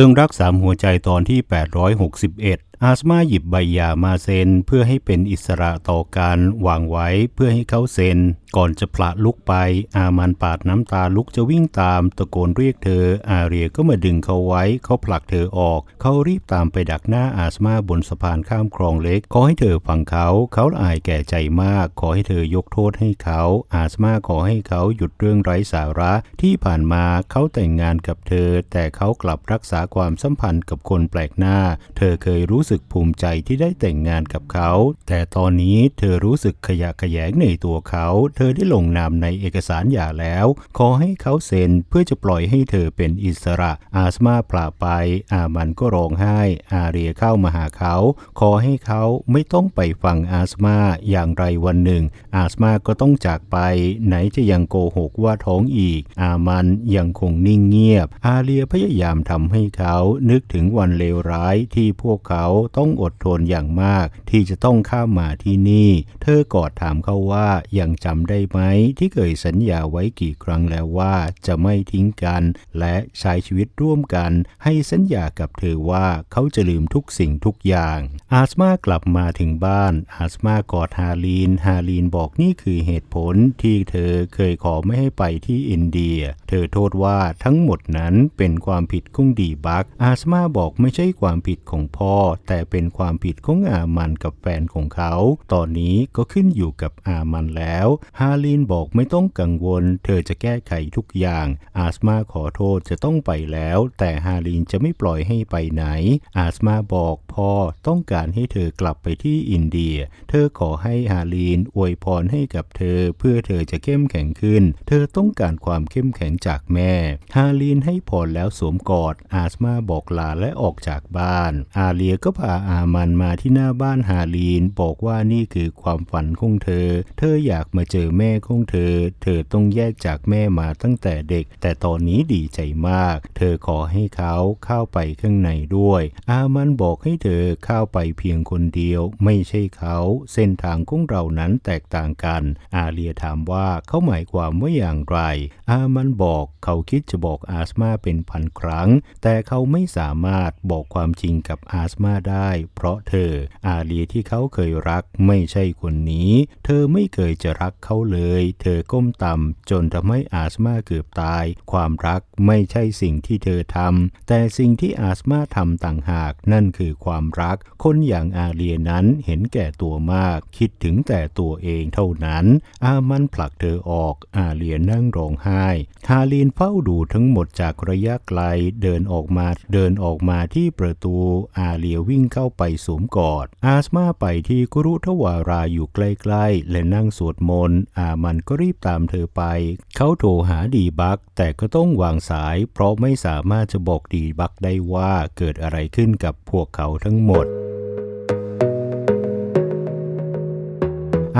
ลิงรักสามหัวใจตอนที่ 861 อาสมาหยิบใบหย่ามาเซ็นเพื่อให้เป็นอิสระต่อการวางไว้เพื่อให้เขาเซ็น ก่อนจะพละลุกไป อามันปาดน้ำตาลุกจะวิ่งตามตะโกนเรียกเธอ อาเรียก็มาดึงเขาไว้ เขาผลักเธอออก เขารีบตามไปดักหน้าอาสมาบนสะพานข้ามคลองเล็ก ขอให้เธอฟังเขา เขาอายแก่ใจมาก ขอให้เธอยกโทษให้เขา อาสมาขอให้เขาหยุดเรื่องไร้สาระที่ผ่านมาเขาแต่งงานกับเธอ แต่เขากลับรักษาความสัมพันธ์กับคนแปลกหน้า เธอเคยรู้สึกภูมิใจที่ได้แต่งงานกับเขา แต่ตอนนี้เธอรู้สึกขยะแขยงในตัวเขา เธอได้ลงนามในเอกสารหย่าแล้ว ขอให้เขาเซ็นเพื่อจะปล่อยให้เธอเป็นอิสระ อาสมาพลาไป อามันก็ร้องไห้ อาเรียเข้ามาหาเขา ขอให้เขาไม่ต้องไปฟังอาสมาอย่างไรวันหนึ่ง อาสมาก็ต้องจากไป ไหนจะยังโกหกว่าท้องอีก อามันยังคงนิ่งเงียบ อาเรียพยายามทำให้เขานึกถึงวันเลวร้ายที่พวกเขาต้องอดทนอย่างมาก ที่จะต้องข้ามมาที่นี่ เธอกอดถามเขาว่ายังจำได้ไหมที่เคยสัญญาไว้กี่ครั้งแล้วว่าจะไม่ทิ้งกัน และใช้ชีวิตร่วมกัน ให้สัญญากับเธอว่าเขาจะลืมทุกสิ่งทุกอย่าง อาสมากลับมาถึงบ้าน อาสมากอดฮาลีน ฮาลีนบอกนี่คือเหตุผลที่เธอเคยขอไม่ให้ไปที่อินเดีย เธอโทษว่าทั้งหมดนั้นเป็นความผิดของดีบักอาสมาบอกไม่ใช่ความผิดของพ่อแต่เป็นความผิดของอามันกับแฟนของเขา ตอนนี้ก็ขึ้นอยู่กับอามันแล้ว ฮาลีนบอกไม่ต้องกังวล เธอจะแก้ไขทุกอย่าง อาสมาขอโทษจะต้องไปแล้ว แต่ฮาลีนจะไม่ปล่อยให้ไปไหน อาสมาบอกพ่อต้องการให้เธอกลับไปที่อินเดีย เธอขอให้ฮาลีนอวยพรให้กับเธอ เพื่อเธอจะเข้มแข็งขึ้น เธอต้องการความเข้มแข็งจากแม่ ฮาลีนให้พรแล้วสวมกอด อาสมาบอกลาและออกจากบ้าน อาเลียก็พาอามันมาที่หน้าบ้านฮาลีน บอกว่านี่คือความฝันของเธอ เธออยากมาเจอแม่ของเธอ เธอต้องแยกจากแม่มาตั้งแต่เด็ก แต่ตอนนี้ดีใจมาก เธอขอให้เขาเข้าไปข้างในด้วย อามันบอกให้เธอเข้าไปเพียงคนเดียว ไม่ใช่เขา เส้นทางของเรานั้นแตกต่างกัน อาเลียถามว่าเขาหมายความว่าอย่างไร อามันบอกเขาคิดจะบอกอาสมาเป็นพันครั้ง แต่เขาไม่สามารถบอกความจริงกับอาสมาได้ เพราะเธออาเลียที่เขาเคยรักไม่ใช่คนนี้ เธอไม่เคยจะรักเขาเลย เธอก้มต่ำจนทำให้อาสมาเกือบตาย ความรักไม่ใช่สิ่งที่เธอทำแต่สิ่งที่อาสมาทำต่างหาก นั่นคือความรัก คนอย่างอาเลียนั้นเห็นแก่ตัวมาก คิดถึงแต่ตัวเองเท่านั้น อามันผลักเธอออก อาเลียนั่งร้องไห้ฮาลีนเฝ้าดูทั้งหมดจากระยะไกลเดินออกมาเดินออกมาที่ประตูอาเลียวิ่งเข้าไปสวมกอด อาสมาไปที่กุรุทวาราอยู่ใกล้ๆ และนั่งสวดมนต์ อามันก็รีบตามเธอไป เขาโทรหาดีบัก แต่ก็ต้องวางสาย เพราะไม่สามารถจะบอกดีบักได้ว่าเกิดอะไรขึ้นกับพวกเขาทั้งหมด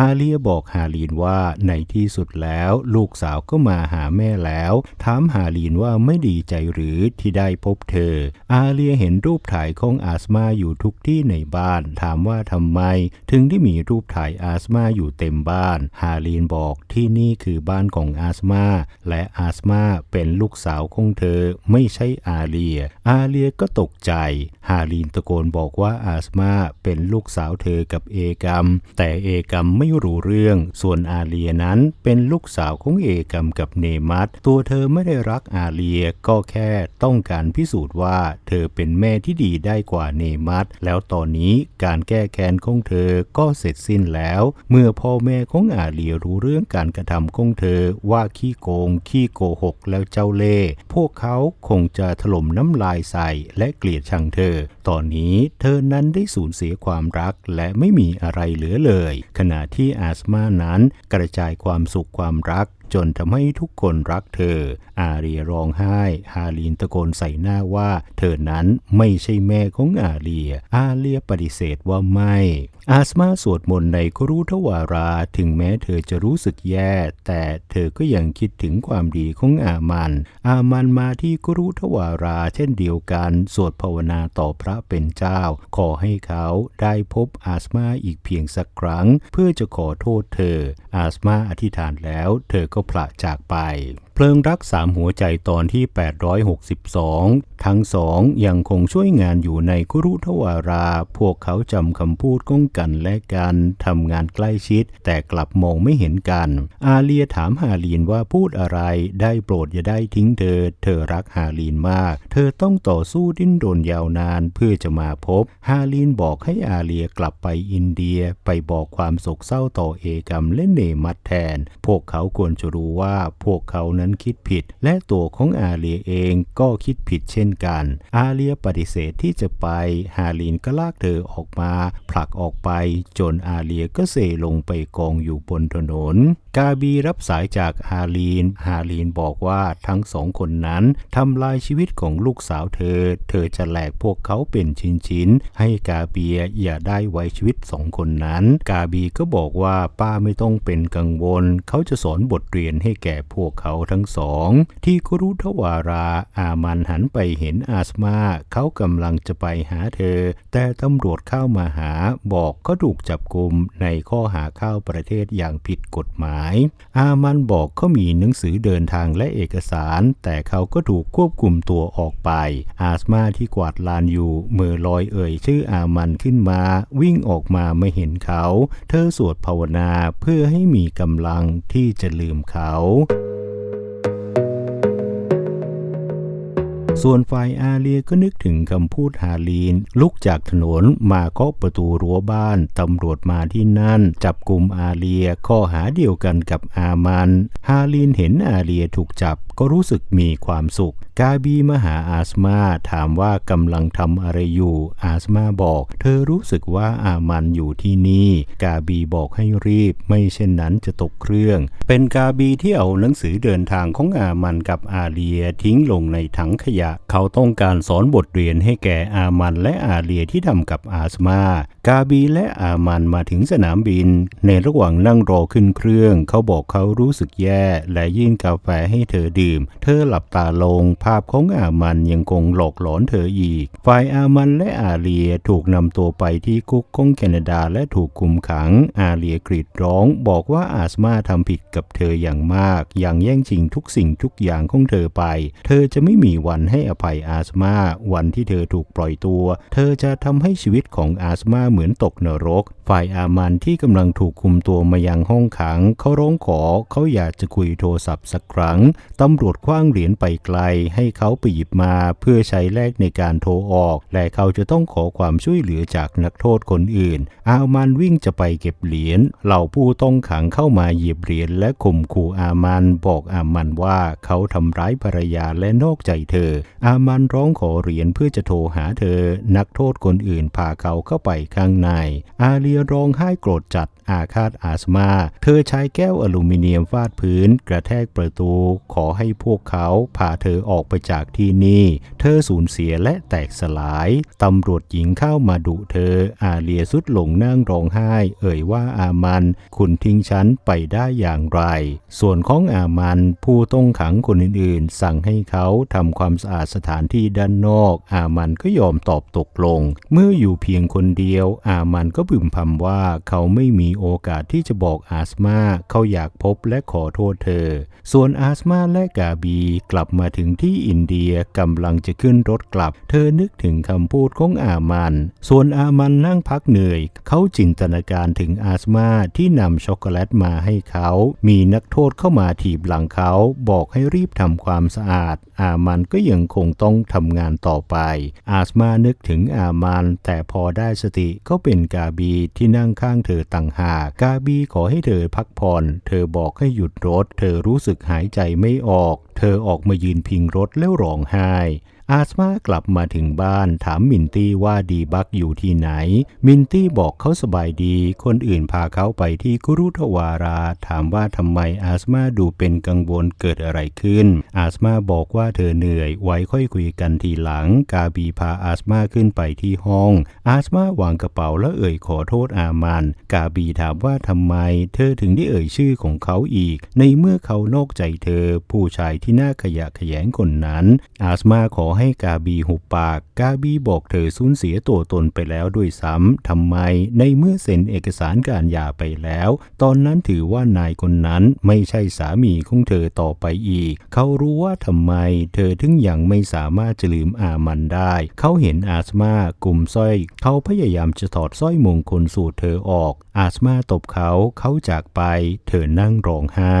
อาเลียบอกฮาลีนว่าในที่สุดแล้วลูกสาวก็มาหาแม่แล้ว ถามฮาลีนว่าไม่ดีใจหรือที่ได้พบเธอ อาเลียเห็นรูปถ่ายของอาสมาอยู่ทุกที่ในบ้าน ถามว่าทำไม ถึงได้มีรูปถ่ายอาสมาอยู่เต็มบ้าน ฮาลีนบอกที่นี่คือบ้านของอาสมาและอาสมาเป็นลูกสาวของเธอ ไม่ใช่อาเลีย อาเลียก็ตกใจ ฮาลีนตะโกนบอกว่าอาสมาเป็นลูกสาวเธอกับเอกัมแต่เอกัมไม่รู้เรื่อง ส่วนอาเลียนั้นเป็นลูกสาวของเอกัมกับเนมัตตัวเธอไม่ได้รักอาเลียก็แค่ต้องการพิสูจน์ว่าเธอเป็นแม่ที่ดีได้กว่าเนมัตแล้วตอนนี้การแก้แค้นของเธอก็เสร็จสิ้นแล้ว เมื่อพ่อแม่ของอาเลียรู้เรื่องการกระทำของเธอว่าขี้โกง ขี้โกหกแล้วเจ้าเล่ห์พวกเขาคงจะถล่มน้ำลายใส่และเกลียดชังเธอ ตอนนี้เธอนั้นได้สูญเสียความรักและไม่มีอะไรเหลือเลย ขณะที่อาสมานั้นกระจายความสุขความรัก จนทำให้ทุกคนรักเธอ อาเรียร้องไห้ ฮาลีนตะโกนใส่หน้าว่า เธอนั้นไม่ใช่แม่ของอาเลีย อาเลียปฏิเสธว่าไม่ อาสมาสวดมนต์ในครุทวารา ถึงแม้เธอจะรู้สึกแย่ แต่เธอก็ยังคิดถึงความดีของอามัน อามันมาที่ครุทวาราเช่นเดียวกัน สวดภาวนาต่อพระเป็นเจ้า ขอให้เขาได้พบอาสมาอีกเพียงสักครั้ง เพื่อจะขอโทษเธอ อาสมาอธิษฐานแล้ว เธอก็พละจากไป เพลิงรักสามหัวใจตอนที่ 862 ทั้งสองยังคงช่วยงานอยู่ในคุรุทวารา พวกเขาจำคำพูดก้องกันและกันทำงานใกล้ชิด แต่กลับมองไม่เห็นกัน อาเลียถามฮาลีนว่าพูดอะไร ได้โปรดอย่าได้ทิ้งเธอ เธอรักฮาลีนมาก เธอต้องต่อสู้ดิ้นรนยาวนานเพื่อจะมาพบ ฮาลีนบอกให้อาเลียกลับไปอินเดียไปบอกความโศกเศร้าต่อเอกรมและเนมัดแทน พวกเขาควรจะรู้ว่าพวกเขานั้นคิดผิด และตัวของอาเลียเองก็คิดผิดเช่นกัน อาเลียปฏิเสธที่จะไป ฮาลีนก็ลากเธอออกมา ผลักออกไป จนอาเลียก็เซลงไปกองอยู่บนถนน กาบีรับสายจากฮาลีน ฮาลีนบอกว่าทั้งสองคนนั้นทำลายชีวิตของลูกสาวเธอ เธอจะแหลกพวกเขาเป็นชิ้นๆ ให้กาเบียอย่าได้ไว้ชีวิตสองคนนั้น กาบีก็บอกว่าป้าไม่ต้องเป็นกังวล เขาจะสอนบทเรียนให้แก่พวกเขาทั้งสอง ที่ครุทวาราอามันหันไปเห็นอาสมาเขากำลังจะไปหาเธอ แต่ตำรวจเข้ามาหาบอกก็ถูกจับกุมในข้อหาเข้าประเทศอย่างผิดกฎหมาย อามันบอกเขามีหนังสือเดินทางและเอกสาร แต่เขาก็ถูกควบคุมตัวออกไป อาสมาที่กวาดลานอยู่เมื่อลอยเอ่ยชื่ออามันขึ้นมา วิ่งออกมาไม่เห็นเขา เธอสวดภาวนาเพื่อให้มีกำลังที่จะลืมเขา ส่วนฝ่ายอาเลียก็นึกถึงคำพูดฮาลีน ลุกจากถนนมาเคาะประตูรั้วบ้าน ตำรวจมาที่นั่น จับกลุ่มอาเลียข้อหาเดียวกันกับอามัน ฮาลีนเห็นอาเลียถูกจับก็รู้สึกมีความสุข กาบีมาหาอาสมาถามว่ากำลังทำอะไรอยู่ อาสมาบอก เธอรู้สึกว่าอามันอยู่ที่นี่ กาบีบอกให้รีบ ไม่เช่นนั้นจะตกเครื่อง เป็นกาบีที่เอาหนังสือเดินทางของอามันกับอาเลียทิ้งลงในถังขยะเขาต้องการสอนบทเรียนให้แก่อามันและอาเลียที่ทำกับอาสมากาบีและอามันมาถึงสนามบิน ในระหว่างนั่งรอขึ้นเครื่อง เขาบอกเขารู้สึกแย่และยื่นกาแฟให้เธอดื่ม เธอหลับตาลง ภาพของอามันยังคงหลอกหลอนเธออีก ฝ่ายอามันและอาเลียถูกนำตัวไปที่คุกของแคนาดาและถูกคุมขัง อาเลียกรีดร้อง บอกว่าอาสมาทำผิดกับเธออย่างมาก อย่างแย่งชิงทุกสิ่งทุกอย่างของเธอไป เธอจะไม่มีวันให้ให้อภัยอาสมาวันที่เธอถูกปล่อยตัว เธอจะทำให้ชีวิตของอาสมาเหมือนตกนรก ฝ่ายอามันที่กำลังถูกคุมตัวมายังห้องขัง เขาร้องขอเขาอยากจะคุยโทรศัพท์สักครั้งตำรวจคว้างเหรียญไปไกล ให้เขาไปหยิบมาเพื่อใช้แลกในการโทรออก และเขาจะต้องขอความช่วยเหลือจากนักโทษคนอื่น อามันวิ่งจะไปเก็บเหรียญเหล่าผู้ต้องขังเข้ามาหยิบเหรียญและข่มขู่อามันบอกอามันว่าเขาทำร้ายภรรยาและนอกใจเธออามันร้องขอเหรียญเพื่อจะโทรหาเธอ นักโทษคนอื่นพาเขาเข้าไปข้างใน อาเลียร้องไห้โกรธจัดอาฆาตอาสมา เธอใช้แก้วอลูมิเนียมฟาดพื้น กระแทกประตู ขอให้พวกเขาพาเธอออกไปจากที่นี่ เธอสูญเสียและแตกสลาย ตำรวจหญิงเข้ามาดุเธอ อาเลียสุดหลงนั่งร้องไห้ เอ่ยว่าอามัน คุณทิ้งฉันไปได้อย่างไร ส่วนของอามัน ผู้ต้องขังคนอื่นๆ สั่งให้เขาทำความสะอาดสถานที่ด้านนอก อามันก็ยอมตอบตกลง เมื่ออยู่เพียงคนเดียว อามันก็บึมพำว่าเขาไม่มีโอกาสที่จะบอกอาสมาเขาอยากพบและขอโทษเธอ ส่วนอาสมาและกาบีกลับมาถึงที่อินเดียกำลังจะขึ้นรถกลับ เธอนึกถึงคำพูดของอามัน ส่วนอามันนั่งพักเหนื่อย เขาจินตนาการถึงอาสมาที่นำช็อกโกแลตมาให้เขา มีนักโทษเข้ามาถีบหลังเขา บอกให้รีบทำความสะอาด อามันก็ยังคงต้องทำงานต่อไป อาสมานึกถึงอามาน แต่พอได้สติก็เป็นกาบีที่นั่งข้างเธอต่างหากกาบีขอให้เธอพักผ่อน เธอบอกให้หยุดรถ เธอรู้สึกหายใจไม่ออก เธอออกมายืนพิงรถแล้วร้องไห้ อาสมากลับมาถึงบ้านถามมินตี้ว่าดีบักอยู่ที่ไหน มินตี้บอกเขาสบายดี คนอื่นพาเขาไปที่กุรุทวารา ถามว่าทำไมอาสมาดูเป็นกังวลเกิดอะไรขึ้น อาสมาบอกว่าเธอเหนื่อย ไว้ค่อยคุยกันทีหลัง กาบีพาอาสมาขึ้นไปที่ห้อง อาสมาวางกระเป๋าแล้วเอ่ยขอโทษอามัน กาบีถามว่าทำไม เธอถึงได้เอ่ยชื่อของเขาอีก ในเมื่อเขานอกใจเธอ ผู้ชายที่น่าขยะแขยงคนนั้น อาสมาขอให้กาบีหุบปาก กาบีบอกเธอสูญเสียตัวตนไปแล้วด้วยซ้ำทำไม ในเมื่อเซ็นเอกสารการหย่าไปแล้ว ตอนนั้นถือว่านายคนนั้นไม่ใช่สามีของเธอต่อไปอีก เขารู้ว่าทำไม เธอถึงยังไม่สามารถจะลืมอามันได้ เขาเห็นอาสมากลุ่มสร้อย เขาพยายามจะถอดสร้อยมงคลสูตรเธอออก อาสมาตบเขาเขาจากไป เธอนั่งร้องไห้